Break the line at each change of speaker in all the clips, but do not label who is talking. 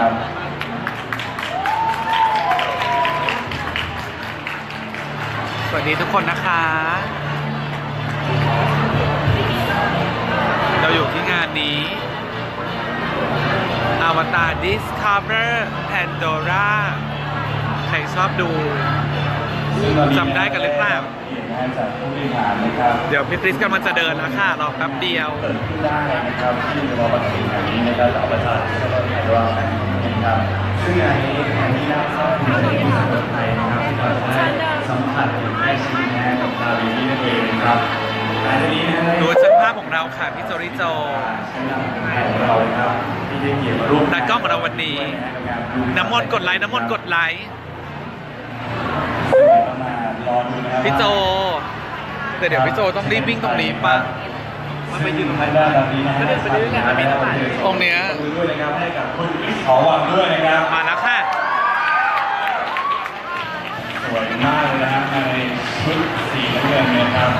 นะครับ
สวัสดีทุกคนนะคะ เราอยู่ที่งานนี้ Avatar Discover Pandora ใครชอบดูจำได้กันหรือเปล่า
เห็นนะจากผู้บริหารนะครับ
เดี๋ยวพี่คริสกำลังจะเดินแล้วค่ะรอแป๊บเดียว
เปิดขึ้นได้นะครับที่รอบัตรแห่งนี้นะครับจากประชาชนแล้วก็ไทยเรานะ ครับ ซึ่งงานนี้งานที่น่าเข้าถึงในที่สังคมไทยนะครับที่เราจะได้สัมผัสถึงแค่ชิ้นแท้กับดาวีนี่นั่นเองนะครับงานนี้นะ
ดูช่างภาพของเราค่ะพี่โจริโจ
ชั้นนำของเราครับที่ได้เกียรติมาร่วม
ตากล้องของเราวันนี้ น้ำมนต์กดไลค์น้ำมนต์กดไลค์
รอดูนะครับ
พี่โจแต่เดี๋ยวพี่โจต้องรีบวิ่งตรงนี้ปะ
มันไปยืนตรงนั้นได้แบบนี้นะฮะ
ก็เดินไปเรื่อยๆมันมีตลาดตรงเนี้ย
มือด้วยนะครับให้กับคุณคริสขอวังด้วยนะครับ
มาแล้วค่ะ
สวยมากเลยนะครับในชุดสีน้ำเงินนะครับ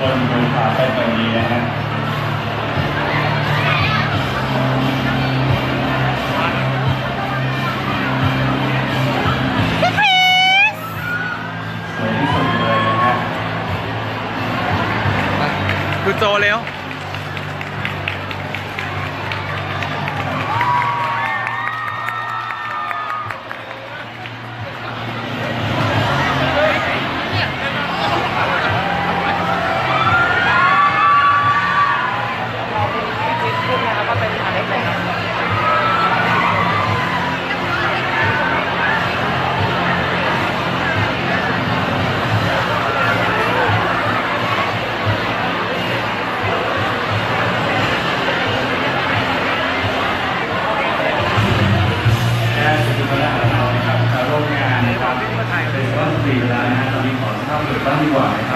บนดูขาเป็นแบบนี้นะฮะ ดู
โจ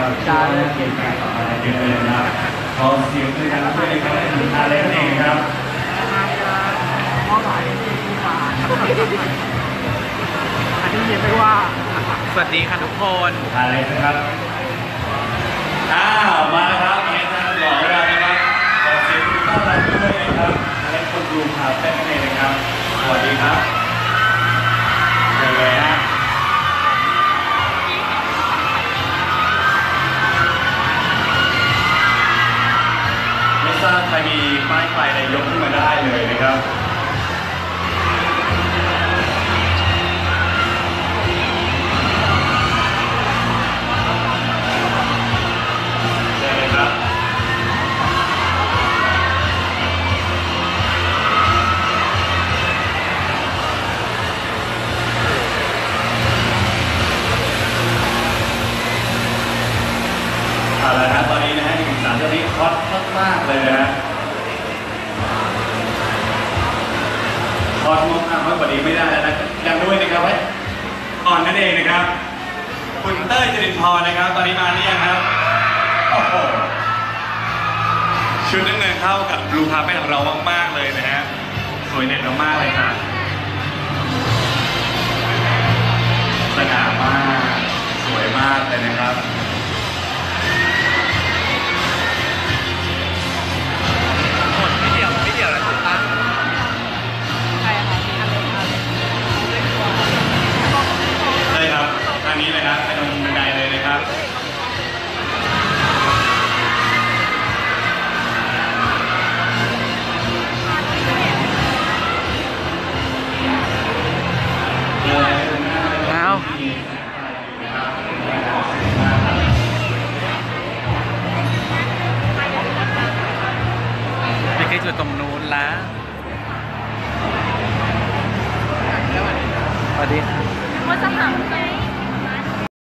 จารับจ้าได้เกียรติการต่อมาเยอะเลยนะครับขอเสียงด้วยกันด้วยนะครับให้ถึงอาเล็กเองครับ
สวัสดีค่ะทุกคน
อาเล็กนะครับ อ้าว มาแล้วครับ ป้ายไฟอะไรยกขึ้นมาได้เลยนะครับเอาละครับตอนนี้นะฮะหนึ่งสามเจ้านี้ฮอตมากๆเลยนะฮะ อสมากๆมากกว่านี้ไม่ได้แล้วนะยังด้วยนะครับไว้อ่อนนั่นเองนะครับ คุณเต้ยจรินพรนะครับ ตอนนี้มาหรือยังครับโอ้โหชุดนักเงินเข้ากับบลูคาเป็นของเรามากๆเลยนะฮะสวยเด็ดมากๆเลยครับ คืตรงนู้นละ
สวัสดีค่ะ ว่าจะถามไหม